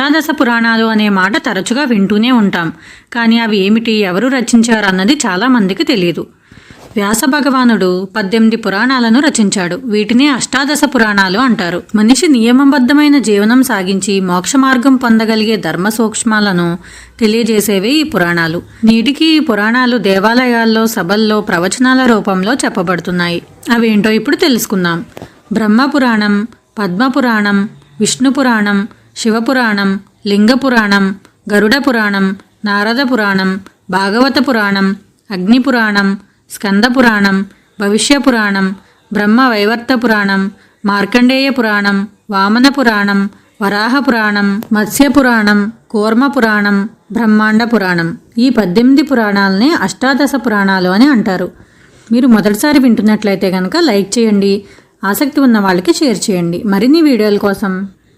అష్టాదశ పురాణాలు అనే మాట తరచుగా వింటూనే ఉంటాం. కానీ అవి ఏమిటి ఎవరు రచించారు అన్నది చాలామందికి తెలియదు వ్యాస భగవానుడు పద్దెనిమిది పురాణాలను రచించాడు. వీటిని అష్టాదశ పురాణాలు అంటారు. మనిషి నియమబద్ధమైన జీవనం సాగించి మోక్ష మార్గం పొందగలిగే ధర్మ సూక్ష్మాలను తెలియజేసేవే ఈ పురాణాలు. నేటికి ఈ పురాణాలు దేవాలయాల్లో సభల్లో ప్రవచనాల రూపంలో చెప్పబడుతున్నాయి. అవేంటో ఇప్పుడు తెలుసుకుందాం. బ్రహ్మ పురాణం పద్మ పురాణం విష్ణు పురాణం శివపురాణం లింగ పురాణం గరుడ పురాణం నారద పురాణం భాగవత పురాణం అగ్ని పురాణం స్కంద భవిష్య పురాణం బ్రహ్మ వైవర్త పురాణం మార్కండేయ పురాణం వామన పురాణం వరాహ పురాణం మత్స్య పురాణం కూర్మ పురాణం బ్రహ్మాండ పురాణం ఈ పద్దెనిమిది పురాణాలనే అష్టాదశ పురాణాలు అని అంటారు. మీరు మొదటిసారి వింటున్నట్లయితే కనుక లైక్ చేయండి ఆసక్తి ఉన్న వాళ్ళకి షేర్ చేయండి. మరిన్ని వీడియోల కోసం